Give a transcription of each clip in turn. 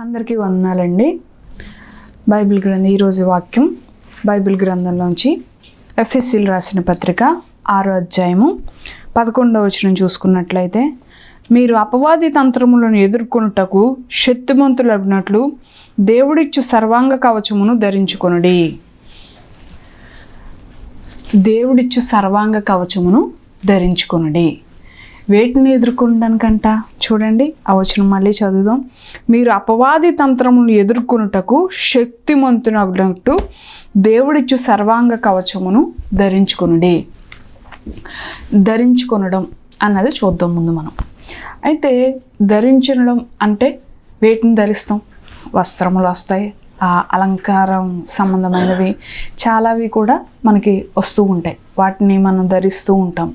అందరికీ వందనాలండి. బైబిల్ గ్రంథం ఈరోజు వాక్యం బైబిల్ గ్రంథంలోంచి ఎఫ్ఎస్సీలు రాసిన పత్రిక ఆరో అధ్యాయము పదకొండవ వచనం చూసుకున్నట్లయితే మీరు అపవాది తంత్రములను ఎదుర్కొనుటకు శక్తిమంతులగినట్లు దేవుడిచ్చు సర్వాంగ కవచమును ధరించుకొనుడి. దేవుడిచ్చు సర్వాంగ కవచమును ధరించుకొనుడి. వేటిని ఎదుర్కొనడానికంట? చూడండి ఆ వచనం మళ్ళీ చదువుదాం. మీరు అపవాది తంత్రములను ఎదుర్కొనుటకు శక్తిమంతునట్టు దేవుడిచ్చు సర్వాంగ కవచమును ధరించుకొనుడి. ధరించుకొనడం అన్నది చూద్దాం ముందు మనం. అయితే ధరించడం అంటే వేటిని ధరిస్తాం? వస్త్రములు వస్తాయి. ఆ అలంకారం సంబంధమైనవి చాలావి కూడా మనకి వస్తూ ఉంటాయి. వాటిని మనం ధరిస్తూ ఉంటాం.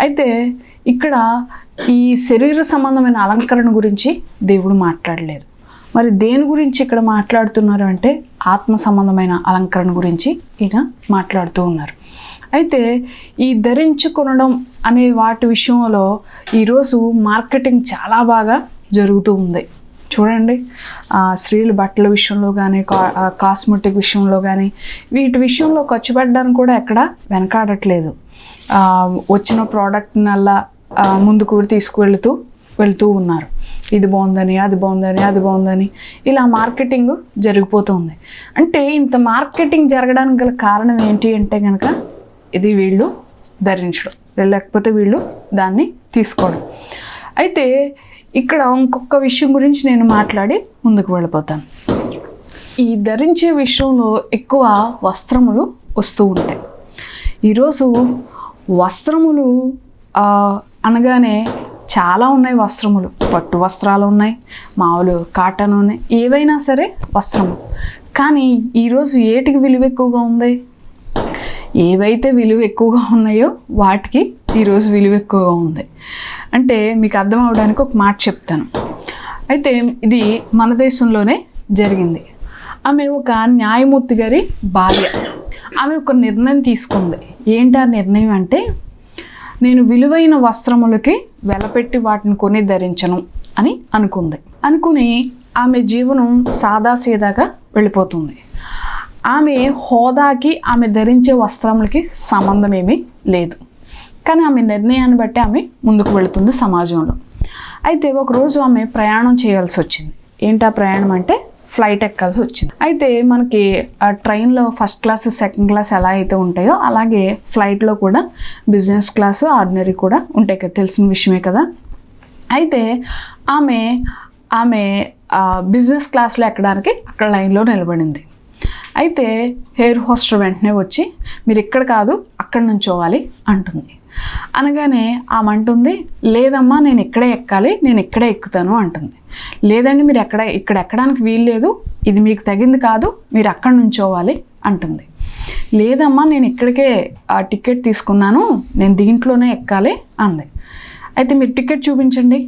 అయితే ఇక్కడ ఈ శరీర సంబంధమైన అలంకరణ గురించి దేవుడు మాట్లాడలేదు. మరి దేని గురించి ఇక్కడ మాట్లాడుతున్నారు అంటే ఆత్మ సంబంధమైన అలంకరణ గురించి ఈయన మాట్లాడుతూ ఉన్నారు. అయితే ఈ ధరించుకొనడం అనే వాటి విషయంలో ఈరోజు మార్కెటింగ్ చాలా బాగా జరుగుతూ ఉంది. చూడండి స్త్రీలు బట్టల విషయంలో కానీ కా- కాస్మెటిక్ విషయంలో కానీ వీటి విషయంలో ఖర్చు పెట్టడానికి కూడా ఎక్కడ వెనకాడట్లేదు. వచ్చిన ప్రోడక్ట్నల్లా ముందుకు తీసుకువెళ్తూ వెళ్తూ ఉన్నారు. ఇది బాగుందని అది బాగుందని అది బాగుందని ఇలా మార్కెటింగ్ జరిగిపోతుంది అంటే ఇంత మార్కెటింగ్ జరగడానికి గల కారణం ఏంటి అంటే కనుక ఇది వీళ్ళు ధరించడం లేకపోతే వీళ్ళు దాన్ని తీసుకోవడం. అయితే ఇక్కడ ఇంకొక విషయం గురించి నేను మాట్లాడి ముందుకు వెళ్ళిపోతాను. ఈ ధరించే విషయంలో ఎక్కువ వస్త్రములు వస్తూ ఉంటాయి. ఈరోజు వస్త్రములు అనగానే చాలా ఉన్నాయి వస్త్రములు. పట్టు వస్త్రాలు ఉన్నాయి మామూలు కాటన్ ఉన్నాయి ఏవైనా సరే వస్త్రము కానీ ఈరోజు ఏటికి విలువ ఎక్కువగా ఉంది? ఏవైతే విలువ ఎక్కువగా ఉన్నాయో వాటికి ఈరోజు విలువ ఎక్కువగా ఉంది. అంటే మీకు అర్థం అవడానికి ఒక మాట చెప్తాను. అయితే ఇది మన దేశంలోనే జరిగింది. ఆమె ఒక న్యాయమూర్తి గారి భార్య. ఆమె ఒక నిర్ణయం తీసుకుంది. ఏంటి ఆ నిర్ణయం అంటే నేను విలువైన వస్త్రములకి వెలపెట్టి వాటిని కొని ధరించను అని అనుకుంది. అనుకుని ఆమె జీవనం సాదాసీదాగా వెళ్ళిపోతుంది. ఆమె హోదాకి ఆమె ధరించే వస్త్రములకి సంబంధం ఏమీ లేదు. కానీ ఆమె నిర్ణయాన్ని బట్టి ఆమె ముందుకు వెళుతుంది సమాజంలో. అయితే ఒకరోజు ఆమె ప్రయాణం చేయాల్సి వచ్చింది. ఏంటి ఆ ప్రయాణం అంటే? ఫ్లైట్ ఎక్కాల్సి వచ్చింది. అయితే మనకి ఆ ట్రైన్లో ఫస్ట్ క్లాస్ సెకండ్ క్లాస్ ఎలా అయితే ఉంటాయో అలాగే ఫ్లైట్లో కూడా బిజినెస్ క్లాసు ఆర్డినరీ కూడా ఉంటాయి కదా తెలిసిన విషయమే కదా. అయితే ఆమె ఆమె బిజినెస్ క్లాస్లో ఎక్కడానికి అక్కడ లైన్లో నిలబడింది. అయితే హెయిర్ హోస్టర్ వెంటనే వచ్చి మీరు ఇక్కడ కాదు అక్కడ నుంచోవాలి అంటుంది. అనగానే ఆమె అంటుంది లేదమ్మా నేను ఇక్కడే ఎక్కాలి నేను ఇక్కడే ఎక్కుతాను అంటుంది. లేదండి మీరు ఎక్కడ ఇక్కడ ఎక్కడానికి వీలు లేదు ఇది మీకు తగింది కాదు మీరు అక్కడ నుంచోవాలి అంటుంది. లేదమ్మా నేను ఇక్కడికే ఆ టికెట్ తీసుకున్నాను నేను దీంట్లోనే ఎక్కాలి అంది. అయితే మీరు టికెట్ చూపించండి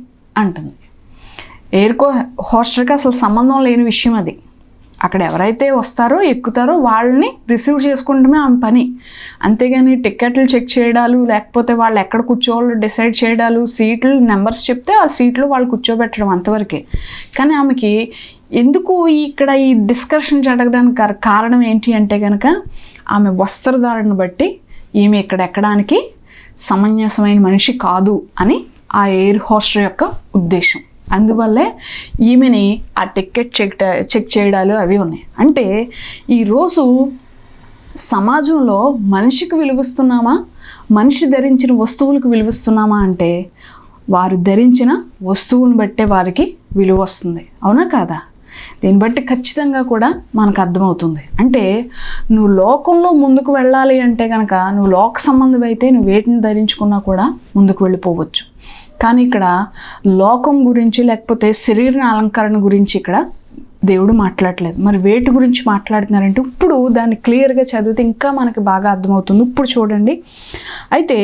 అంటుంది. ఎయిర్కో హోస్టర్కి అసలు సంబంధం లేని విషయం అది. అక్కడ ఎవరైతే వస్తారో ఎక్కుతారో వాళ్ళని రిసీవ్ చేసుకోవడమే ఆమె పని. అంతేగాని టికెట్లు చెక్ చేయడాలు లేకపోతే వాళ్ళు ఎక్కడ కూర్చోవాలో డిసైడ్ చేయడాలు సీట్లు నెంబర్స్ చెప్తే ఆ సీట్లు వాళ్ళు కూర్చోబెట్టడం అంతవరకే. కానీ ఆమెకి ఎందుకు ఇక్కడ ఈ డిస్కషన్ జరగడానికి కార- కారణం ఏంటి అంటే కనుక ఆమె వస్త్రధారణను బట్టి ఈమె ఇక్కడ ఎక్కడానికి సమంజసమైన మనిషి కాదు అని ఆ ఎయిర్ హోస్టర్ యొక్క ఉద్దేశం. అందువల్లే ఈమెని ఆ టికెట్ చెక్ చెక్ చేయడాలు అవి ఉన్నాయి. అంటే ఈరోజు సమాజంలో మనిషికి విలువిస్తున్నామా? మనిషి ధరించిన వస్తువులకు విలువిస్తున్నామా అంటే వారు ధరించిన వస్తువుని బట్టే వారికి విలువ వస్తుంది. అవునా కాదా? దీన్ని బట్టి ఖచ్చితంగా కూడా మనకు అర్థమవుతుంది. అంటే నువ్వు లోకంలో ముందుకు వెళ్ళాలి అంటే కనుక నువ్వు లోక సంబంధం అయితే నువ్వు వేటిని ధరించుకున్నా కూడా ముందుకు వెళ్ళిపోవచ్చు. కానీ ఇక్కడ లోకం గురించి లేకపోతే శరీర అలంకరణ గురించి ఇక్కడ దేవుడు మాట్లాడలేదు. మరి వేటి గురించి మాట్లాడుతున్నారంటే ఇప్పుడు దాన్ని క్లియర్గా చదివితే ఇంకా మనకి బాగా అర్థమవుతుంది. ఇప్పుడు చూడండి. అయితే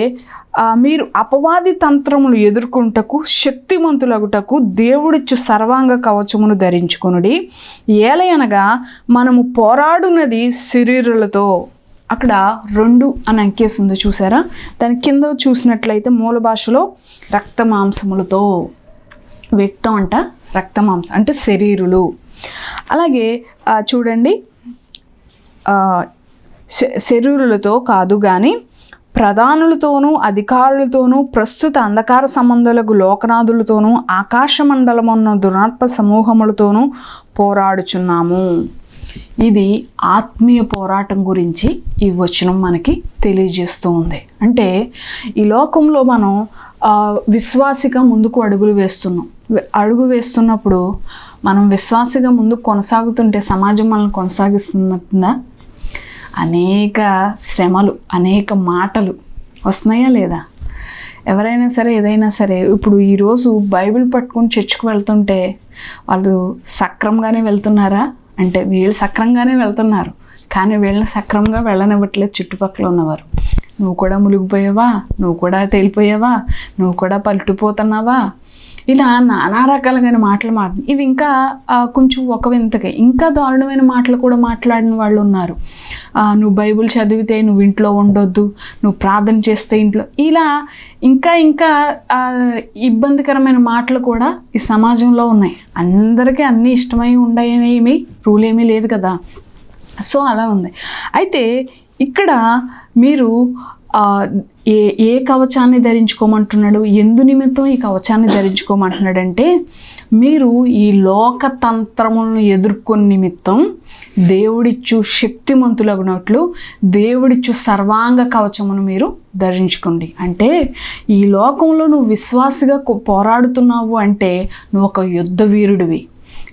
మీరు అపవాది తంత్రములు ఎదుర్కొంటకు శక్తిమంతులగుటకు దేవుడిచ్చు సర్వాంగ కవచమును ధరించుకొనుడి. ఏలయనగా మనము పోరాడున్నది శరీరులతో. అక్కడ రెండు అని అంకేసి ఉంది చూసారా? దాని కింద చూసినట్లయితే మూల భాషలో రక్త మాంసములతో వ్యక్తం అంట రక్త మాంసం అంటే శరీరులు. అలాగే చూడండి శ- శరీరులతో కాదు కానీ ప్రధానులతోనూ అధికారులతోనూ ప్రస్తుత అంధకార సంబంధాలకు లోకనాథులతోనూ ఆకాశమండలమున్న దురాత్మ సమూహములతోనూ పోరాడుచున్నాము. ఇది ఆత్మీయ పోరాటం గురించి ఈ వచనం మనకి తెలియజేస్తూ ఉంది. అంటే ఈ లోకంలో మనం విశ్వాసిగా ముందుకు అడుగులు వేస్తున్నాం. అడుగు వేస్తున్నప్పుడు మనం విశ్వాసిగా ముందుకు కొనసాగుతుంటే సమాజం మనల్ని కొనసాగిస్తున్నట్టుందా? అనేక శ్రమలు అనేక మాటలు వస్తున్నాయా లేదా? ఎవరైనా సరే ఏదైనా సరే ఇప్పుడు ఈరోజు బైబిల్ పట్టుకుని చర్చికి వెళ్తుంటే వాళ్ళు సక్రమంగానే వెళ్తున్నారా? అంటే వీళ్ళు సక్రంగానే వెళ్తున్నారు. కానీ వీళ్ళని సక్రమంగా వెళ్ళనివ్వట్లేదు చుట్టుపక్కల ఉన్నవారు. నువ్వు కూడా మునిగిపోయావా? నువ్వు కూడా తేలిపోయావా? నువ్వు కూడా పల్టుపోతున్నావా? ఇలా నానా రకాలైన మాటలు మాట్లాడు ఇవి ఇంకా కొంచెం ఒక వింతగా ఇంకా దారుణమైన మాటలు కూడా మాట్లాడిన వాళ్ళు ఉన్నారు. నువ్వు బైబిల్ చదివితే నువ్వు ఇంట్లో ఉండొద్దు నువ్వు ప్రార్థన చేస్తే ఇంట్లో ఇలా ఇంకా ఇంకా ఇబ్బందికరమైన మాటలు కూడా ఈ సమాజంలో ఉన్నాయి. అందరికీ అన్నీ ఇష్టమై ఉండయని రూల్ ఏమీ లేదు కదా. సో అలా ఉంది. అయితే ఇక్కడ మీరు ఏ ఏ కవచాన్ని ధరించుకోమంటున్నాడు? ఎందు నిమిత్తం ఈ కవచాన్ని ధరించుకోమంటున్నాడంటే మీరు ఈ లోకతంత్రములను ఎదుర్కొని నిమిత్తం దేవుడిచ్చు శక్తిమంతులగునట్లు దేవుడిచ్చు సర్వాంగ కవచమును మీరు ధరించుకోండి. అంటే ఈ లోకంలో నువ్వు విశ్వాసగా పోరాడుతున్నావు అంటే నువ్వు ఒక యుద్ధ వీరుడివి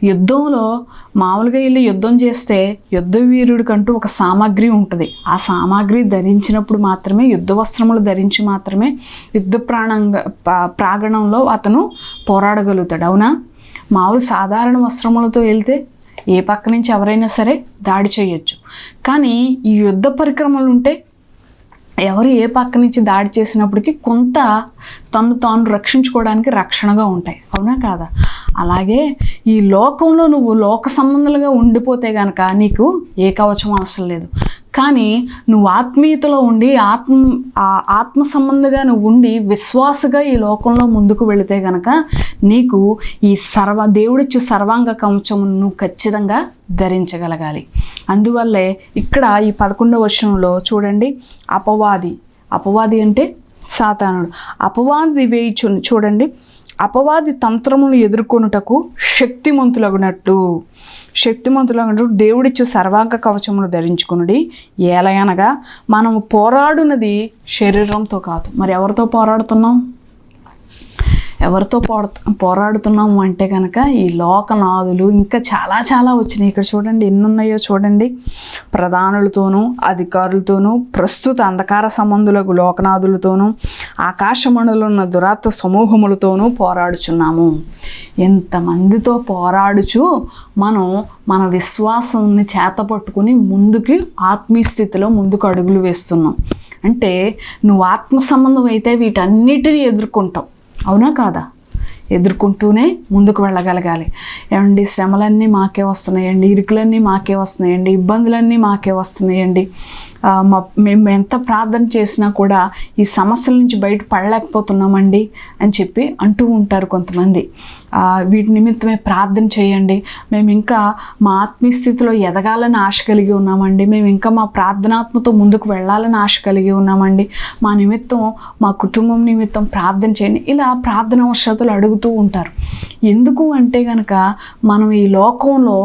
యుద్ధంలో మామూలుగా వెళ్ళి యుద్ధం చేస్తే యుద్ధ వీరుడికంటూ ఒక సామాగ్రి ఉంటుంది. ఆ సామాగ్రి ధరించినప్పుడు మాత్రమే యుద్ధ వస్త్రములు ధరించి మాత్రమే యుద్ధ ప్రాణంగా పా- అతను పోరాడగలుగుతాడు. అవునా? మామూలు సాధారణ వస్త్రములతో వెళ్తే ఏ పక్క నుంచి ఎవరైనా సరే దాడి చేయొచ్చు. కానీ ఈ యుద్ధ పరిక్రమలు ఉంటే ఎవరు ఏ పక్క నుంచి దాడి చేసినప్పటికీ కొంత తను తాను రక్షించుకోవడానికి రక్షణగా ఉంటాయి. అవునా కాదా? అలాగే ఈ లోకంలో నువ్వు లోక సంబంధాలుగా ఉండిపోతే గనక నీకు ఏ కవచం అవసరం లేదు. కానీ నువ్వు ఆత్మీయతలో ఉండి ఆత్మ ఆత్మ సంబంధంగా నువ్వు ఉండి విశ్వాసగా ఈ లోకంలో ముందుకు వెళితే గనక నీకు ఈ సర్వ దేవుడిచ్చు సర్వాంగ కవచం నువ్వు ఖచ్చితంగా ధరించగలగాలి. అందువల్లే ఇక్కడ ఈ పదకొండవ వచనంలో చూడండి అపవాది. అపవాది అంటే సాతానుడు. అపవాది వేయిచు చూడండి అపవాది తంత్రములను ఎదుర్కొనుటకు శక్తిమంతులగునట్టు. శక్తిమంతులగునట్టు దేవుడిచ్చు సర్వాంగ కవచమును ధరించుకునుడి. ఏలయనగా మనము పోరాడునది శరీరంతో కాదు. మరి ఎవరితో పోరాడుతున్నాం? ఎవరితో పోరా పోరాడుతున్నాము అంటే కనుక ఈ లోకనాథులు ఇంకా చాలా చాలా వచ్చినాయి. ఇక్కడ చూడండి ఎన్ని ఉన్నాయో చూడండి. ప్రధానులతోనూ అధికారులతోనూ ప్రస్తుత అంధకార సంబంధులకు లోకనాథులతోనూ ఆకాశమణులు ఉన్న దురాత్మ సమూహములతోనూ పోరాడుచున్నాము. ఎంతమందితో పోరాడుచు మనం మన విశ్వాసాన్ని చేతపట్టుకుని ముందుకి ఆత్మీయ స్థితిలో ముందుకు అడుగులు వేస్తున్నాం. అంటే నువ్వు ఆత్మ సంబంధం అయితే వీటన్నిటిని ఎదుర్కొంటావు. అవునా కాదా? ఎదుర్కొంటూనే ముందుకు వెళ్ళగలగాలి. ఏమండి శ్రమలన్నీ మాకే వస్తున్నాయండి ఇరుకులన్నీ మాకే వస్తున్నాయండి ఇబ్బందులన్నీ మాకే వస్తున్నాయండి. మా మేము ఎంత ప్రార్థన చేసినా కూడా ఈ సమస్యల నుంచి బయట పడలేకపోతున్నామండి అని చెప్పి అంటూ ఉంటారు కొంతమంది. వీటి నిమిత్తమే ప్రార్థన చేయండి. మేము ఇంకా మా ఆత్మీయ స్థితిలో ఎదగాలని ఆశ కలిగి ఉన్నామండి. మేము ఇంకా మా ప్రార్థనాత్మతో ముందుకు వెళ్ళాలని ఆశ కలిగి ఉన్నామండి. మా నిమిత్తం మా కుటుంబం నిమిత్తం ప్రార్థన చేయండి. ఇలా ప్రార్థన అవసరతలు అడుగుతూ ఉంటారు. ఎందుకు అంటే కనుక మనం ఈ లోకంలో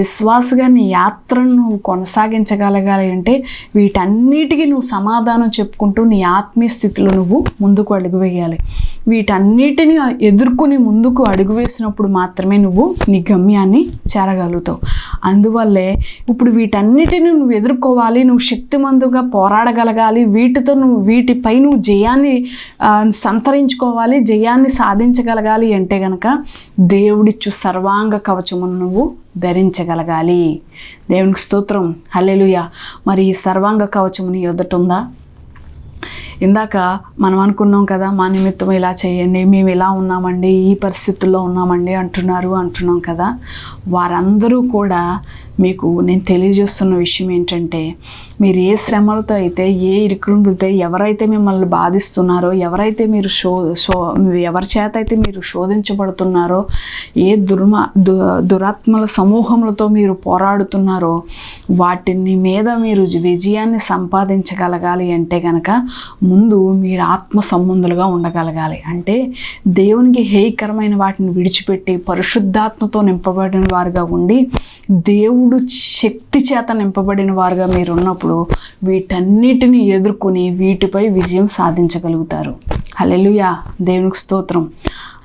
విశ్వాసగా నీ యాత్రను కొనసాగించగలగాలి అంటే వీటన్నిటికీ నువ్వు సమాధానం చెప్పుకుంటూ నీ ఆత్మీయ స్థితిలో నువ్వు ముందుకు అడుగు వేయాలి. వీటన్నిటిని ఎదుర్కొని ముందుకు అడుగు వేసినప్పుడు మాత్రమే నువ్వు నీ గమ్యాన్ని చేరగలుగుతావు. అందువల్లే ఇప్పుడు వీటన్నిటిని నువ్వు ఎదుర్కోవాలి నువ్వు శక్తిమంతుగా పోరాడగలగాలి వీటితో నువ్వు వీటిపై నువ్వు జయాన్ని సంతరించుకోవాలి జయాన్ని సాధించగలగాలి అంటే గనక దేవుడిచ్చు సర్వాంగ కవచమును నువ్వు ధరించగలగాలి. దేవునికి స్తోత్రం. హల్లెలుయా. మరి ఈ సర్వాంగ కవచముని ఎదుటుందా ఇందాక మనం అనుకున్నాం కదా మా నిమిత్తం ఇలా చేయండి మేము ఇలా ఉన్నామండి ఈ పరిస్థితుల్లో ఉన్నామండి అంటున్నారు అంటున్నాం కదా. వారందరూ కూడా మీకు నేను తెలియజేస్తున్న విషయం ఏంటంటే మీరు ఏ శ్రమలతో అయితే ఏ ఇరుకులతో ఎవరైతే మిమ్మల్ని బాధిస్తున్నారో ఎవరైతే మీరు శో శో ఎవరి చేత అయితే మీరు శోధించబడుతున్నారో ఏ దుర్మ దు దురాత్మల సమూహములతో మీరు పోరాడుతున్నారో వాటిని మీద మీరు విజయాన్ని సంపాదించగలగాలి అంటే కనుక ముందు మీరు ఆత్మ సంబంధులుగా ఉండగలగాలి. అంటే దేవునికి హేయకరమైన వాటిని విడిచిపెట్టి పరిశుద్ధాత్మతో నింపబడిన వారుగా ఉండి దేవుడు శక్తి చేత నింపబడిన వారుగా మీరు ఉన్నప్పుడు వీటన్నిటిని ఎదుర్కొని వీటిపై విజయం సాధించగలుగుతారు. హలెలుయా దేవునికి స్తోత్రం.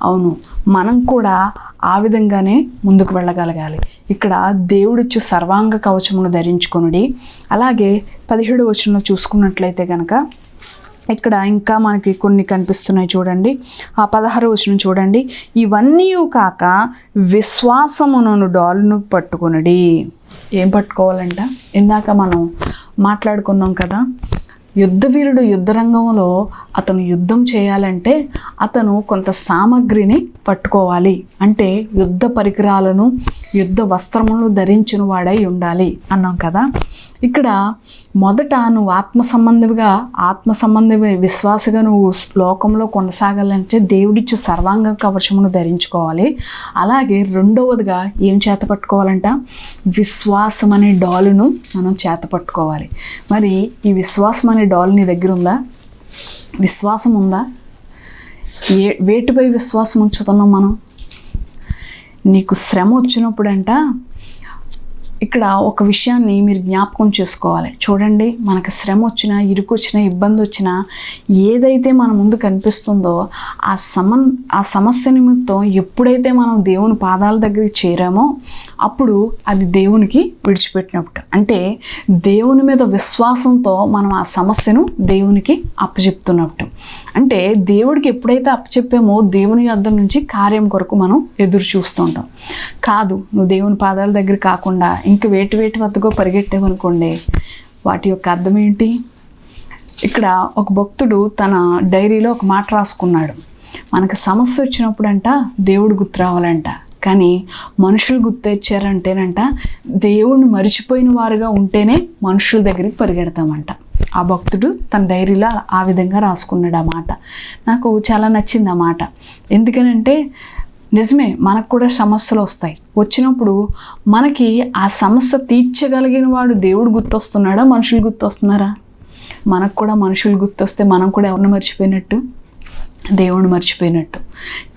అవును మనం కూడా ఆ విధంగానే ముందుకు వెళ్ళగలగాలి. ఇక్కడ దేవుడిచ్చు సర్వాంగ కవచమును ధరించుకొనుడి. అలాగే పదిహేడు వచనంలో చూసుకున్నట్లయితే కనుక ఇక్కడ ఇంకా మనకి కొన్ని కనిపిస్తున్నాయి చూడండి. ఆ పదహారు వచనం చూడండి. ఇవన్నీ కాక విశ్వాసమును డాలును పట్టుకొనుడి. ఏం పట్టుకోవాలంట? ఇందాక మనం మాట్లాడుకున్నాం కదా యుద్ధవీరుడు యుద్ధరంగంలో అతను యుద్ధం చేయాలంటే అతను కొంత సామగ్రిని పట్టుకోవాలి. అంటే యుద్ధ పరికరాలను యుద్ధ వస్త్రములను ధరించిన వాడై ఉండాలి అన్నాం కదా. ఇక్కడ మొదట నువ్వు ఆత్మ సంబంధిగా ఆత్మ సంబంధి విశ్వాసగా నువ్వు లోకంలో కొనసాగాలంటే దేవుడిచ్చు సర్వాంగ కవచమును ధరించుకోవాలి. అలాగే రెండవదిగా ఏం చేత పట్టుకోవాలంట? విశ్వాసం అనే డాలును మనం చేత పట్టుకోవాలి. మరి ఈ విశ్వాసం అనే డాల్ నీ దగ్గర ఉందా? విశ్వాసం ఉందా? ఏ వేటిపై విశ్వాసం ఉంచుతున్నాం మనం? నీకు శ్రమ వచ్చినప్పుడంట ఇక్కడ ఒక విషయాన్ని మీరు జ్ఞాపకం చేసుకోవాలి. చూడండి మనకు శ్రమ వచ్చినా ఇరుకు వచ్చినా ఇబ్బంది వచ్చినా ఏదైతే మన ముందు కనిపిస్తుందో ఆ సమన్ ఆ సమస్య నిమిత్తం ఎప్పుడైతే మనం దేవుని పాదాల దగ్గరికి చేరామో అప్పుడు అది దేవునికి విడిచిపెట్టినప్పుడు. అంటే దేవుని మీద విశ్వాసంతో మనం ఆ సమస్యను దేవునికి అప్పచెప్తున్నట్టు అంటే దేవుడికి ఎప్పుడైతే అప్పచెప్పామో దేవుని అద్దం నుంచి కార్యం కొరకు మనం ఎదురు చూస్తుంటాం. కాదు నువ్వు దేవుని పాదాల దగ్గర కాకుండా ఇంక వేటి వేటి వద్దకో పరిగెట్టామనుకోండి వాటి యొక్క అర్థం ఏంటి? ఇక్కడ ఒక భక్తుడు తన డైరీలో ఒక మాట రాసుకున్నాడు. మనకు సమస్య వచ్చినప్పుడంట దేవుడు గుర్తు రావాలంట. కానీ మనుషులు గుర్తొచ్చారంటేనంట దేవుణ్ణి మరిచిపోయిన వారుగా ఉంటేనే మనుషుల దగ్గరికి పరిగెడతామంట. ఆ భక్తుడు తన డైరీలో ఆ విధంగా రాసుకున్నాడు ఆ మాట. నాకు చాలా నచ్చింది ఆ మాట. ఎందుకనంటే నిజమే మనకు కూడా సమస్యలు వస్తాయి. వచ్చినప్పుడు మనకి ఆ సమస్య తీర్చగలిగిన వాడు దేవుడు గుర్తొస్తున్నాడా మనుషులు గుర్తొస్తున్నారా? మనకు కూడా మనుషులు గుర్తొస్తే మనం కూడా ఎవరిని మర్చిపోయినట్టు? దేవుణ్ణి మర్చిపోయినట్టు.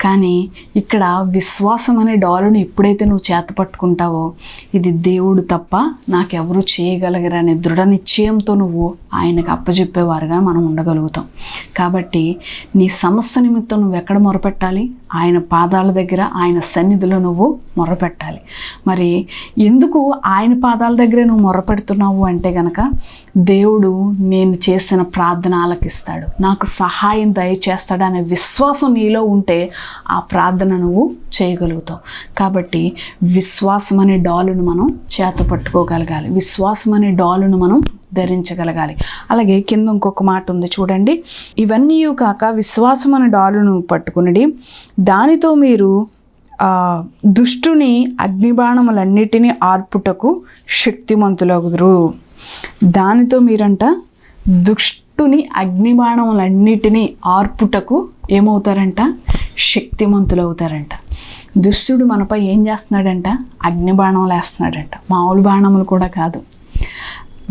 కానీ ఇక్కడ విశ్వాసం అనే డాలర్ను ఎప్పుడైతే నువ్వు చేత పట్టుకుంటావో ఇది దేవుడు తప్ప నాకెవరు చేయగలగరనే దృఢ నిశ్చయంతో నువ్వు ఆయనకు అప్పచెప్పేవారుగా మనం ఉండగలుగుతాం. కాబట్టి నీ సమస్య నిమిత్తం నువ్వు ఎక్కడ మొరపెట్టాలి? ఆయన పాదాల దగ్గర ఆయన సన్నిధిలో నువ్వు మొరపెట్టాలి. మరి ఎందుకు ఆయన పాదాల దగ్గరే నువ్వు మొరపెడుతున్నావు అంటే గనక దేవుడు నేను చేసిన ప్రార్థన ఆలకిస్తాడు నాకు సహాయం దయచేస్తాడు అనే విశ్వాసం నీలో ఉంటే ఆ ప్రార్థన నువ్వు చేయగలుగుతావు. కాబట్టి విశ్వాసం అనే డాలును మనం చేత పట్టుకోగలగాలి. విశ్వాసం అనే డాలును మనం ధరించగలగాలి. అలాగే కింద ఇంకొక మాట ఉంది చూడండి. ఇవన్నీ కాక విశ్వాసం అనే డాలును పట్టుకునడి దానితో మీరు దుష్టుని అగ్నిబాణములన్నిటినీ ఆర్పుటకు శక్తిమంతులగుదురు. దానితో మీరంట దుష్టుని అగ్నిబాణములన్నిటినీ ఆర్పుటకు ఏమవుతారంట? శక్తిమంతులు అవుతారంట దుష్టుడు మనపై ఏం చేస్తున్నాడంట? అగ్నిబాణములు వేస్తున్నాడంట మామూలు బాణములు కూడా కాదు.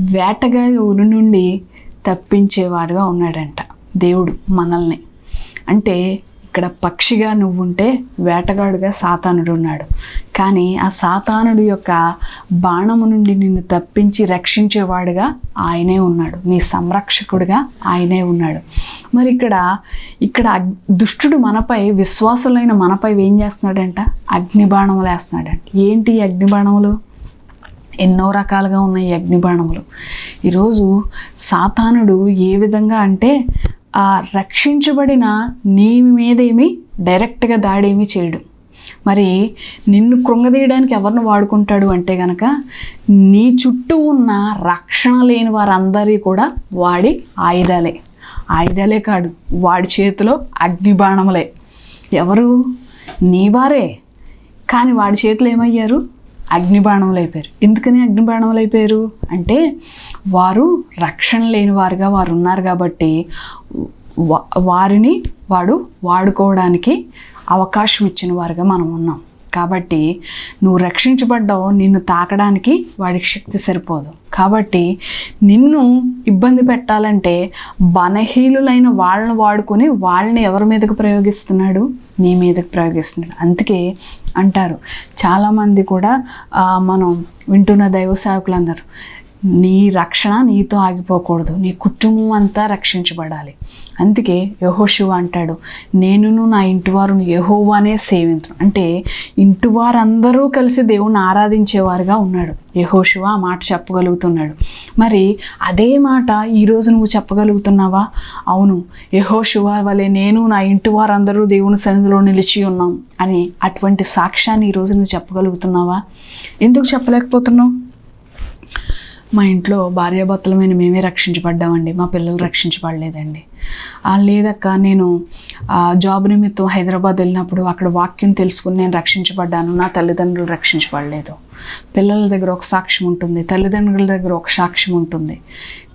వేటగాడి ఊరి నుండి తప్పించేవాడుగా ఉన్నాడంట దేవుడు మనల్ని. అంటే ఇక్కడ పక్షిగా నువ్వుంటే వేటగాడుగా సాతానుడు ఉన్నాడు కానీ ఆ సాతానుడు యొక్క బాణము నుండి నిన్ను తప్పించి రక్షించేవాడుగా ఆయనే ఉన్నాడు. నీ సంరక్షకుడుగా ఆయనే ఉన్నాడు. మరి ఇక్కడ ఇక్కడ అగ్- దుష్టుడు మనపై విశ్వాసులైన మనపై ఏం చేస్తున్నాడంట? అగ్నిబాణములు వేస్తున్నాడంట. ఏంటి అగ్నిబాణములు? ఎన్నో రకాలుగా ఉన్నాయి ఈ అగ్నిబాణములు. ఈరోజు సాతానుడు ఏ విధంగా అంటే ఆ రక్షించబడిన నీ మీదేమి డైరెక్ట్గా దాడేమీ చేయడు. మరి నిన్ను కృంగదీయడానికి ఎవరిని వాడుకుంటాడు అంటే గనక నీ చుట్టూ ఉన్న రక్షణ లేని వారందరి కూడా వాడి ఆయుధాలే. ఆయుధాలే కాదు వాడి చేతిలో అగ్నిబాణములే. ఎవరు? నీ వారే. కానీ వాడి చేతులు ఏమయ్యారు? అగ్నిబాణములు అయిపోయారు. ఎందుకని అగ్నిబాణములు అయిపోయారు? అంటే వారు రక్షణ లేని వారుగా వారు ఉన్నారు కాబట్టి వారిని వాడు వాడుకోవడానికి అవకాశం ఇచ్చిన వారుగా మనం ఉన్నాం. కాబట్టి నువ్వు రక్షించబడ్డావు నిన్ను తాకడానికి వాడికి శక్తి సరిపోదు. కాబట్టి నిన్ను ఇబ్బంది పెట్టాలంటే బలహీనులైన వాళ్ళని వాడుకొని వాళ్ళని ఎవరి మీదకు ప్రయోగిస్తున్నాడు? నీ మీదకు ప్రయోగిస్తున్నాడు. అందుకే అంటారు చాలామంది కూడా మనం వింటున్న దైవ సేవకులందరూ నీ రక్షణ నీతో ఆగిపోకూడదు. నీ కుటుంబం అంతా రక్షించబడాలి. అందుకే యహోశివ అంటాడు నేనును నా ఇంటివారును యహోవానే సేవించను అంటే ఇంటివారందరూ కలిసి దేవుణ్ణి ఆరాధించేవారుగా ఉన్నాడు. యహోశివ ఆ మాట చెప్పగలుగుతున్నాడు. మరి అదే మాట ఈరోజు నువ్వు చెప్పగలుగుతున్నావా? అవును యహోశివ వలె నేను నా ఇంటి వారందరూ దేవుని సన్నిధిలో నిలిచి ఉన్నాం అని అటువంటి సాక్ష్యాన్ని ఈరోజు నువ్వు చెప్పగలుగుతున్నావా? ఎందుకు చెప్పలేకపోతున్నావు? మా ఇంట్లో భార్యాభర్తలమైన మేమే రక్షించబడ్డామండి. మా పిల్లలు రక్షించబడలేదండి. లేదక్క నేను ఆ, జాబ్ నిమిత్తం హైదరాబాద్ వెళ్ళినప్పుడు అక్కడ వాక్యం తెలుసుకుని నేను రక్షించబడ్డాను. నా తల్లిదండ్రులు రక్షించబడలేదు. పిల్లల దగ్గర ఒక సాక్ష్యం ఉంటుంది తల్లిదండ్రుల దగ్గర ఒక సాక్ష్యం ఉంటుంది.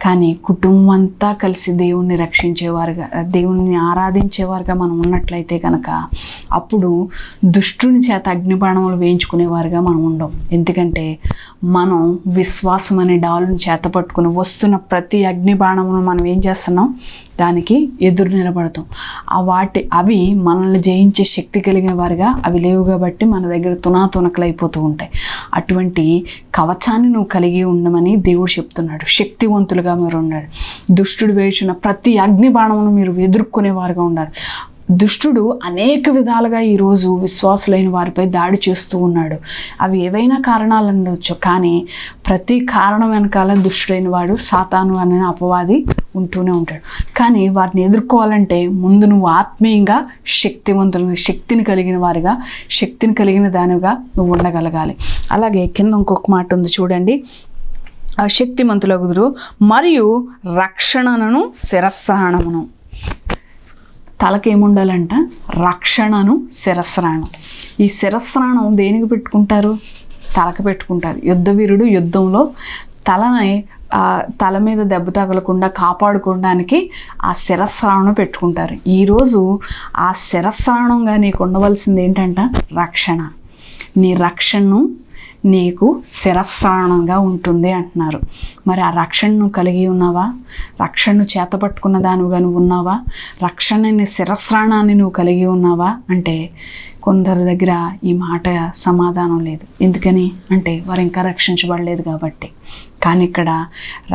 కానీ కుటుంబం అంతా కలిసి దేవుణ్ణి రక్షించేవారుగా దేవుణ్ణి ఆరాధించేవారుగా మనం ఉన్నట్లయితే కనుక అప్పుడు దుష్టుని చేత అగ్నిబాణములు వేయించుకునేవారుగా మనం ఉండం. ఎందుకంటే మనం విశ్వాసం అనే డాలుని చేత పట్టుకుని వస్తున్న ప్రతి అగ్నిబాణమును మనం ఏం చేస్తున్నాం? దానికి ఎదురు నిలబడతాం. ఆ వాటి అవి మనల్ని జయించే శక్తి కలిగిన వారుగా అవి లేవు కాబట్టి మన దగ్గర తునాతునకలు అయిపోతూ ఉంటాయి. అటువంటి కవచాన్ని నువ్వు కలిగి ఉండమని దేవుడు చెప్తున్నాడు. శక్తివంతులుగా మీరు ఉన్నారు. దుష్టుడు వేచిన ప్రతి అగ్ని బాణమును మీరు ఎదుర్కొనేవారుగా ఉండాలి. దుష్టుడు అనేక విధాలుగా ఈరోజు విశ్వాసులైన వారిపై దాడి చేస్తూ ఉన్నాడు. అవి ఏవైనా కారణాలు ఉండవచ్చు కానీ ప్రతి కారణం వెనకాల దుష్టుడైన వాడు సాతాను అనే అపవాది ఉంటూనే ఉంటాడు. కానీ వారిని ఎదుర్కోవాలంటే ముందు నువ్వు ఆత్మీయంగా శక్తివంతులు శక్తిని కలిగిన వారిగా శక్తిని కలిగిన దానిగా నువ్వు ఉండగలగాలి. అలాగే కింద ఇంకొక మాట ఉంది చూడండి. ఆ శక్తిమంతులగుదురు మరియు రక్షణను శిరస్సానమును తలకి ఏముండాలంట రక్షణను శిరస్రాణం. ఈ శిరస్రాణం దేనికి పెట్టుకుంటారు? తలకి పెట్టుకుంటారు. యుద్ధవీరుడు యుద్ధంలో తలని తల మీద దెబ్బ తగలకుండా కాపాడుకోవడానికి ఆ శిరస్రాణం పెట్టుకుంటారు. ఈరోజు ఆ శిరస్రాణంగా నీకు ఉండవలసింది ఏంటంట రక్షణ. నీ రక్షణను నీకు శిరస్సారణంగా ఉంటుంది అంటున్నారు. మరి ఆ రక్షణను కలిగి ఉన్నావా? రక్షణను చేతపట్టుకున్న దానిగా నువ్వు ఉన్నావా? రక్షణని శిరస్రాణాన్ని నువ్వు కలిగి ఉన్నావా? అంటే కొందరి దగ్గర ఈ మాట సమాధానం లేదు. ఎందుకని? అంటే వారు ఇంకా రక్షించబడలేదు కాబట్టి. కానీ ఇక్కడ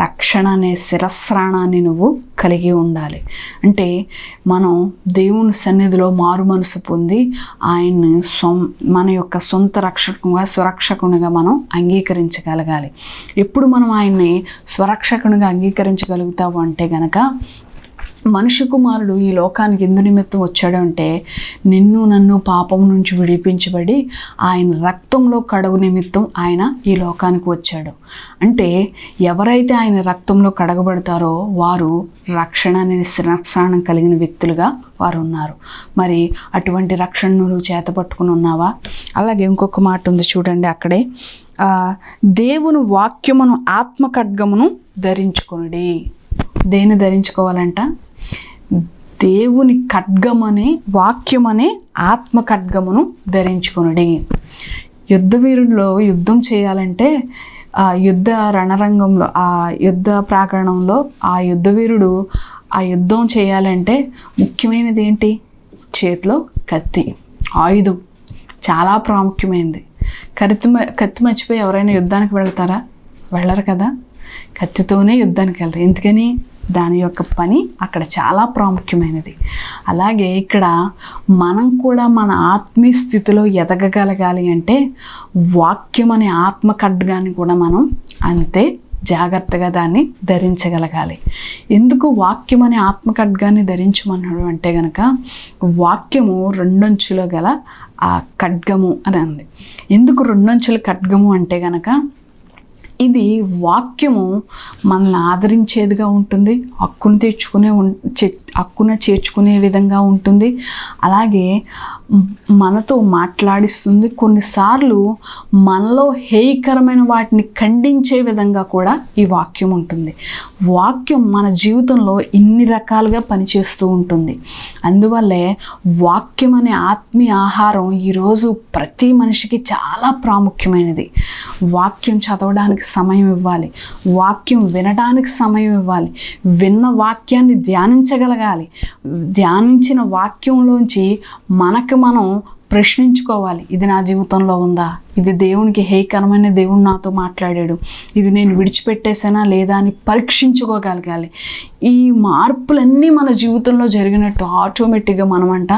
రక్షణ అనే శిరస్రాణాన్ని నువ్వు కలిగి ఉండాలి. అంటే మనం దేవుని సన్నిధిలో మారు మనసు పొంది ఆయన్ని సొం మన యొక్క సొంత రక్షకునిగా సురక్షకునిగా మనం అంగీకరించగలగాలి. ఎప్పుడు మనం ఆయన్ని స్వరక్షకునిగా అంగీకరించగలుగుతావు అంటే గనక మనుష్య కుమారుడు ఈ లోకానికి ఎందు నిమిత్తం వచ్చాడు అంటే నిన్ను నన్ను పాపం నుంచి విడిపించబడి ఆయన రక్తంలో కడుగు నిమిత్తం ఆయన ఈ లోకానికి వచ్చాడు. అంటే ఎవరైతే ఆయన రక్తంలో కడగబడతారో వారు రక్షణ అనే శిరస్నానం కలిగిన వ్యక్తులుగా వారు ఉన్నారు. మరి అటువంటి రక్షణను నువ్వు చేతపట్టుకుని ఉన్నావా? అలాగే ఇంకొక మాట ఉంది చూడండి అక్కడే. దేవుని వాక్యమును ఆత్మ ఖడ్గమును ధరించుకునుడి. దేన్ని ధరించుకోవాలంట? దేవుని ఖడ్గమనే వాక్యమనే ఆత్మ ఖడ్గమును ధరించుకొనుడి. యుద్ధవీరుల్లో యుద్ధం చేయాలంటే ఆ యుద్ధ రణరంగంలో ఆ యుద్ధ ప్రాకరణంలో ఆ యుద్ధవీరుడు ఆ యుద్ధం చేయాలంటే ముఖ్యమైనది ఏంటి? చేతిలో కత్తి. ఆయుధం. చాలా ప్రాముఖ్యమైనది. కత్తి మ- కత్తి మర్చిపోయి ఎవరైనా యుద్ధానికి వెళ్తారా? వెళ్ళరు కదా. కత్తితోనే యుద్ధానికి వెళ్తారు. ఎందుకని? దాని యొక్క పని అక్కడ చాలా ప్రాముఖ్యమైనది. అలాగే ఇక్కడ మనం కూడా మన ఆత్మీయ స్థితిలో ఎదగగలగాలి అంటే వాక్యం అనే ఆత్మ ఖడ్గాన్ని కూడా మనం అంతే జాగ్రత్తగా దాన్ని ధరించగలగాలి. ఎందుకు వాక్యం అనే ఆత్మ ఖడ్గాన్ని ధరించమన్నాడు అంటే గనక వాక్యము రెండంచులో గల ఆ ఖడ్గము అని అంది. ఎందుకు రెండంచుల ఖడ్గము అంటే గనక ఇది వాక్యము మనల్ని ఆదరించేదిగా ఉంటుంది. హక్కును తెచ్చుకునే ఉం- హక్కున చేర్చుకునే విధంగా ఉంటుంది. అలాగే మనతో మాట్లాడిస్తుంది. కొన్నిసార్లు మనలో హేయకరమైన వాటిని ఖండించే విధంగా కూడా ఈ వాక్యం ఉంటుంది. వాక్యం మన జీవితంలో ఇన్ని రకాలుగా పనిచేస్తూ ఉంటుంది. అందువల్లే వాక్యం అనే ఆత్మీయ ఆహారం ఈరోజు ప్రతి మనిషికి చాలా ప్రాముఖ్యమైనది. వాక్యం చదవడానికి సమయం ఇవ్వాలి. వాక్యం వినడానికి సమయం ఇవ్వాలి. విన్న వాక్యాన్ని ధ్యానించగలగాలి ధ్యానించిన వాక్యంలోంచి మనకు మనం ప్రశ్నించుకోవాలి. ఇది నా జీవితంలో ఉందా? ఇది దేవునికి హేకరమైన దేవుడు నాతో మాట్లాడాడు. ఇది నేను విడిచిపెట్టేసానా లేదా అని పరీక్షించుకోగలగాలి. ఈ మార్పులన్నీ మన జీవితంలో జరిగినట్టు ఆటోమేటిక్గా మనమంట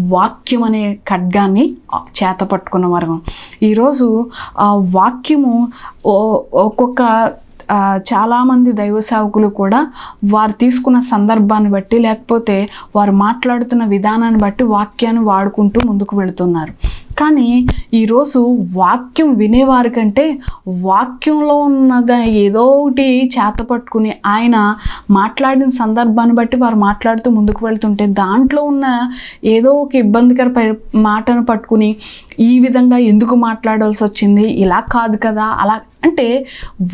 వాక్యం అనే ఖడ్గాన్ని చేత పట్టుకున్న వర్గం. ఈరోజు ఆ వాక్యము ఓ- ఒక్కొక్క చాలామంది దైవ సేవకులు కూడా వారు తీసుకున్న సందర్భాన్ని బట్టి లేకపోతే వారు మాట్లాడుతున్న విధానాన్ని బట్టి వాక్యాన్ని వాడుకుంటూ ముందుకు వెళుతున్నారు. కానీ ఈరోజు వాక్యం వినేవారి కంటే వాక్యంలో ఉన్నద ఏదో ఒకటి చేత పట్టుకుని ఆయన మాట్లాడిన సందర్భాన్ని బట్టి వారు మాట్లాడుతూ ముందుకు వెళ్తుంటే దాంట్లో ఉన్న ఏదో ఒక ఇబ్బందికర మాటను పట్టుకుని ఈ విధంగా ఎందుకు మాట్లాడాల్సి వచ్చింది? ఇలా కాదు కదా? అలా అంటే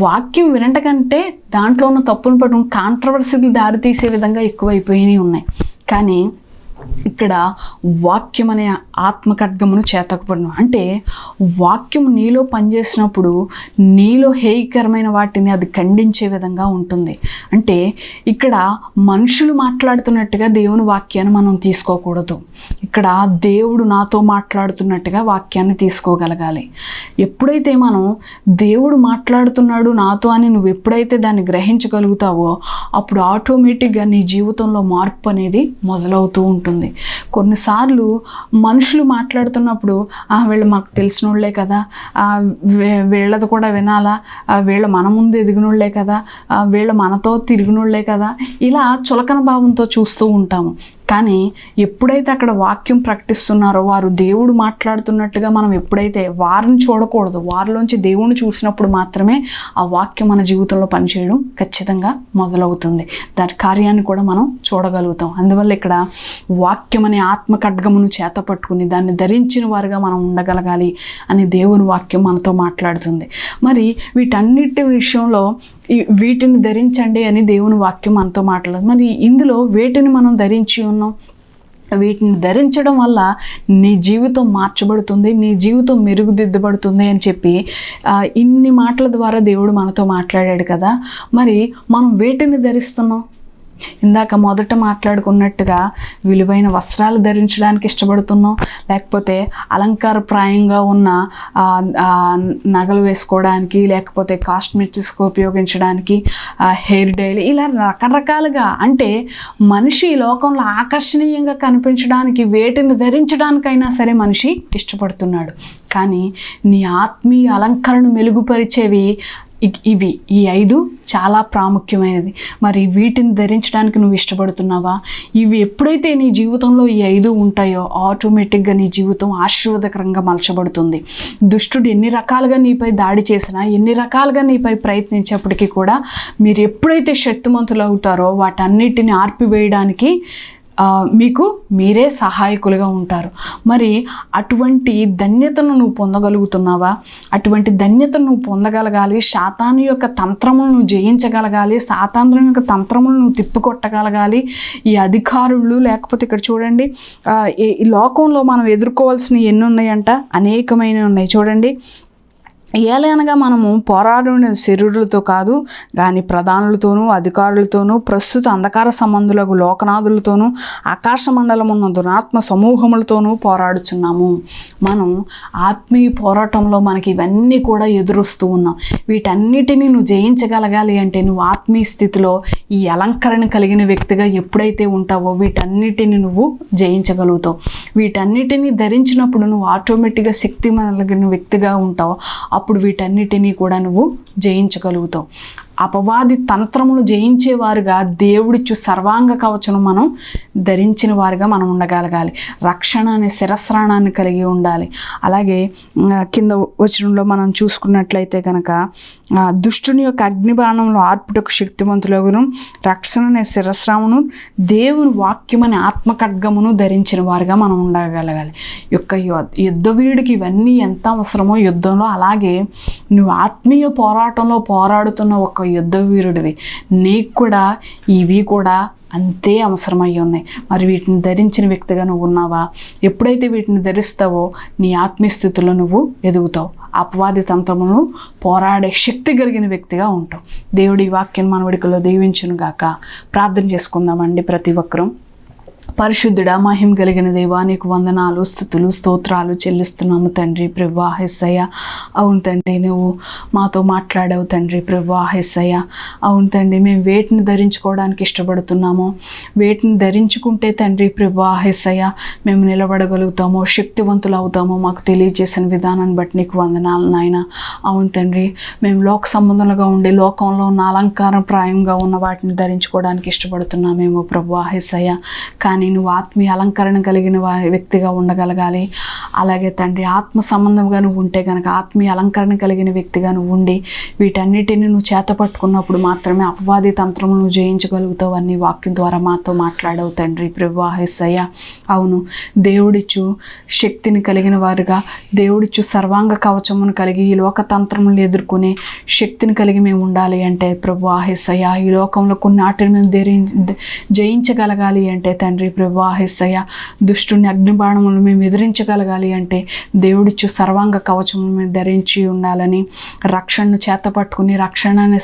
వాక్యం వినట కంటే దాంట్లో ఉన్న తప్పును పట్టుకుని కాంట్రవర్సీలు దారి తీసే విధంగా ఎక్కువైపోయినాయి ఉన్నాయి. కానీ ఇక్కడ వాక్యం అనే ఆత్మకడ్గమును చేతకపడను అంటే వాక్యం నీలో పనిచేసినప్పుడు నీలో హేయకరమైన వాటిని అది ఖండించే విధంగా ఉంటుంది. అంటే ఇక్కడ మనుషులు మాట్లాడుతున్నట్టుగా దేవుని వాక్యాన్ని మనం తీసుకోకూడదు. ఇక్కడ దేవుడు నాతో మాట్లాడుతున్నట్టుగా వాక్యాన్ని తీసుకోగలగాలి. ఎప్పుడైతే మనం దేవుడు మాట్లాడుతున్నాడు నాతో అని నువ్వు ఎప్పుడైతే దాన్ని గ్రహించగలుగుతావో అప్పుడు ఆటోమేటిక్గా నీ జీవితంలో మార్పు అనేది మొదలవుతూ ఉంటుంది. కొన్నిసార్లు మనుషులు మాట్లాడుతున్నప్పుడు "ఆ, వీళ్ళు మాకు తెలిసిన వాళ్ళే కదా వీళ్ళది కూడా వినాలా వీళ్ళ మన ముందు ఎదిగినోళ్ళే కదా వీళ్ళు వీళ్ళ మనతో తిరిగినోళ్ళే కదా ఇలా చులకన భావంతో చూస్తూ ఉంటాము. కానీ ఎప్పుడైతే అక్కడ వాక్యం ప్రకటిస్తున్నారో వారు దేవుడు మాట్లాడుతున్నట్టుగా మనం ఎప్పుడైతే వారిని చూడకూడదు వారిలోంచి దేవుణ్ణి చూసినప్పుడు మాత్రమే ఆ వాక్యం మన జీవితంలో పనిచేయడం ఖచ్చితంగా మొదలవుతుంది. దాని కార్యాన్ని కూడా మనం చూడగలుగుతాం. అందువల్ల ఇక్కడ వాక్యం అనే ఆత్మ ఖడ్గమును చేత పట్టుకుని దాన్ని ధరించిన వారుగా మనం ఉండగలగాలి అని దేవుని వాక్యం మనతో మాట్లాడుతుంది. మరి వీటన్నిటి విషయంలో వీటిని ధరించండి అని దేవుని వాక్యం మనతో మాట్లాడు మరి ఇందులో వేటిని మనం ధరించి ఉన్నాం? వీటిని ధరించడం వల్ల నీ జీవితం మార్చబడుతుంది నీ జీవితం మెరుగుదిద్దబడుతుంది అని చెప్పి ఇన్ని మాటల ద్వారా దేవుడు మనతో మాట్లాడాడు కదా. మరి మనం వేటిని ధరిస్తున్నాం? ఇందాక మొదట మాట్లాడుకున్నట్టుగా విలువైన వస్త్రాలు ధరించడానికి ఇష్టపడుతున్నాం లేకపోతే అలంకారప్రాయంగా ఉన్న నగలు వేసుకోవడానికి లేకపోతే కాస్మెటిక్స్కి ఉపయోగించడానికి హెయిర్ డైల్ ఇలా రకరకాలుగా అంటే మనిషి లోకంలో ఆకర్షణీయంగా కనిపించడానికి వేటిని ధరించడానికైనా సరే మనిషి ఇష్టపడుతున్నాడు. కానీ నీ ఆత్మీయ అలంకరణ మెరుగుపరిచేవి ఇవి ఈ ఐదు చాలా ప్రాముఖ్యమైనది. మరి వీటిని ధరించడానికి నువ్వు ఇష్టపడుతున్నావా? ఇవి ఎప్పుడైతే నీ జీవితంలో ఈ ఐదు ఉంటాయో ఆటోమేటిక్గా నీ జీవితం ఆశీర్వాదకరంగా మలచబడుతుంది. దుష్టుడు ఎన్ని రకాలుగా నీపై దాడి చేసినా ఎన్ని రకాలుగా నీపై ప్రయత్నించేప్పటికీ కూడా మీరు ఎప్పుడైతే శక్తిమంతులు అవుతారో వాటన్నిటిని ఆర్పివేయడానికి మీకు మీరే సహాయకులుగా ఉంటారు. మరి అటువంటి ధన్యతను నువ్వు పొందగలుగుతున్నావా? అటువంటి ధన్యతను నువ్వు పొందగలగాలి. శాతాను యొక్క తంత్రములను నువ్వు జయించగలగాలి. సాతాంధ్రం యొక్క తంత్రములను నువ్వు తిప్పికొట్టగలగాలి. ఈ అధికారులు లేకపోతే ఇక్కడ చూడండి ఈ ఈ లోకంలో మనం ఎదుర్కోవాల్సిన ఎన్ని ఉన్నాయంట? అనేకమైన ఉన్నాయి. చూడండి ఏలైనగా మనము పోరాడిన శరీరులతో కాదు కానీ ప్రధానులతోనూ అధికారులతోనూ ప్రస్తుత అంధకార సంబంధులకు లోకనాథులతోనూ ఆకాశ మండలమున్న దురాత్మ సమూహములతోనూ పోరాడుచున్నాము. మనం ఆత్మీయ పోరాటంలో మనకి ఇవన్నీ కూడా ఎదురొస్తూ ఉన్నాం. వీటన్నిటిని నువ్వు జయించగలగాలి అంటే నువ్వు ఆత్మీయ స్థితిలో ఈ అలంకరణ కలిగిన వ్యక్తిగా ఎప్పుడైతే ఉంటావో వీటన్నిటిని నువ్వు జయించగలుగుతావు. వీటన్నిటిని ధరించినప్పుడు నువ్వు ఆటోమేటిక్గా శక్తి కలిగిన వ్యక్తిగా ఉంటావు. అప్పుడు వీటన్నిటినీ కూడా నువ్వు జయించగలుగుతావు. అపవాది తంత్రమును జయించేవారుగా దేవుడిచ్చు సర్వాంగ కవచను మనం ధరించిన వారుగా మనం ఉండగలగాలి. రక్షణ అనే శిరస్రాణాన్ని కలిగి ఉండాలి. అలాగే కింద వచనంలో మనం చూసుకున్నట్లయితే కనుక దుష్టుని యొక్క అగ్నిబాణంలో ఆర్పుటకు శక్తివంతులగును రక్షణ అనే శిరస్రామును దేవుని వాక్యం అనే ఆత్మఖడ్గమును ధరించిన వారుగా మనం ఉండగలగాలి. యొక్క యుద్ధ యుద్ధవీరుడికి ఇవన్నీ ఎంత అవసరమో యుద్ధంలో అలాగే నువ్వు ఆత్మీయ పోరాటంలో పోరాడుతున్న ఒక యుద్ధ వీరుడివి నీకు కూడా ఇవి కూడా అంతే అవసరమై ఉన్నాయి. మరి వీటిని ధరించిన వ్యక్తిగా నువ్వు ఉన్నావా? ఎప్పుడైతే వీటిని ధరిస్తావో నీ ఆత్మీయస్థితిలో నువ్వు ఎదుగుతావు. అపవాది తంత్రమును పోరాడే శక్తి కలిగిన వ్యక్తిగా ఉంటావు. దేవుడి ఈ వాక్యం మనవడికలో దీవించును గాక ప్రార్థన చేసుకుందామండి ప్రతి ఒక్కరూ. పరిశుద్ధుడ మహిమ కలిగిన దేవా నీకు వందనాలు స్థుతులు స్తోత్రాలు చెల్లిస్తున్నాము తండ్రి ప్రభా హెస్సయ్య అవును తండ్రి నువ్వు మాతో మాట్లాడావు తండ్రి ప్రభా హెస్సయ్య అవును తండ్రి మేము వేటిని ధరించుకోవడానికి ఇష్టపడుతున్నాము వేటిని ధరించుకుంటే తండ్రి ప్రభా హెస్సయ్య మేము నిలబడగలుగుతామో శక్తివంతులు అవుతామో మాకు తెలియజేసిన విధానాన్ని బట్టి నీకు వందనాలు నాయన. అవును తండ్రి మేము లోక సంబంధంగా ఉండి లోకంలో ఉన్న అలంకార ప్రాయంగా ఉన్న వాటిని ధరించుకోవడానికి ఇష్టపడుతున్నామేమో ప్రభా హెస్సయ్య కానీ నువ్వు ఆత్మీయ అలంకరణ కలిగిన వారి వ్యక్తిగా ఉండగలగాలి. అలాగే తండ్రి ఆత్మ సంబంధంగా నువ్వు ఉంటే కనుక ఆత్మీయ అలంకరణ కలిగిన వ్యక్తిగా నువ్వు ఉండి వీటన్నిటిని నువ్వు చేత పట్టుకున్నప్పుడు మాత్రమే అపవాది తంత్రము నువ్వు జయించగలుగుతావు అని వాక్యం ద్వారా మాతో మాట్లాడవు తండ్రి ప్రభు అవును దేవుడిచ్చు శక్తిని కలిగిన వారుగా దేవుడిచ్చు సర్వాంగ కవచమును కలిగి ఈ లోక తంత్రములను ఎదుర్కొనే శక్తిని కలిగి మేము ఉండాలి అంటే ప్రభు ఆహెస్సయ్య ఈ లోకంలో కొన్ని మేము ధరి జయించగలగాలి అంటే తండ్రి ప్రభా హెస్సయ్య దుష్టుని అగ్నిబాణములు మేము ఎదిరించగలగాలి అంటే దేవుడిచ్చు సర్వాంగ కవచమును మేము ధరించి ఉండాలని రక్షణను చేత పట్టుకుని రక్షణ అనే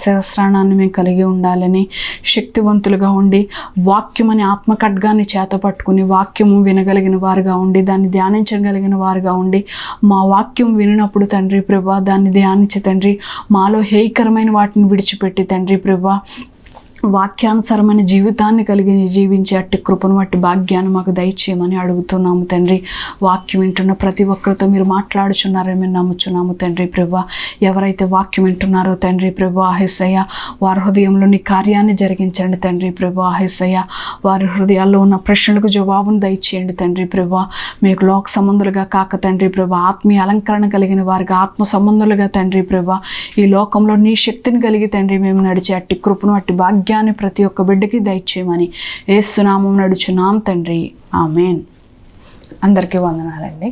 మేము కలిగి ఉండాలని శక్తివంతులుగా ఉండి వాక్యం అనే ఆత్మఖడ్గాన్ని చేత పట్టుకుని వాక్యము వినగలిగిన వారుగా ఉండి దాన్ని ధ్యానించగలిగిన వారుగా ఉండి మా వాక్యం వినినప్పుడు తండ్రి ప్రభా దాన్ని ధ్యానించి తండ్రి మాలో హేయకరమైన వాటిని విడిచిపెట్టి తండ్రి ప్రభా వాక్యానుసారమైన జీవితాన్ని కలిగి జీవించే అట్టి కృపను అట్టి భాగ్యాన్ని మాకు దయచేయమని అడుగుతున్నాము తండ్రి. వాక్యం వింటున్న ప్రతి ఒక్కరితో మీరు మాట్లాడుచున్నారని మేము నమ్ముచున్నాము తండ్రి ప్రభా. ఎవరైతే వాక్యం వింటున్నారో తండ్రి ప్రభా హిస్సయ్య వారి హృదయంలో నీ కార్యాన్ని జరిగించండి తండ్రి ప్రభా ఆహిసయ్య వారి హృదయాల్లో ఉన్న ప్రశ్నలకు జవాబును దయచేయండి తండ్రి ప్రభా. మీకు లోక సంబంధులుగా కాక తండ్రి ప్రభా ఆత్మీయ అలంకరణ కలిగిన వారికి ఆత్మ సంబంధులుగా తండ్రి ప్రభా. ఈ లోకంలో నీ శక్తిని కలిగి తండ్రి మేము నడిచే అట్టి కృపను అట్టి భాగ్యాన్ని ప్రతి ఒక్క బిడ్డకి దయచేయమని ఏసునామం నడుచున్నాం తండ్రి. ఆమెన్. అందరికీ వందనాలండి.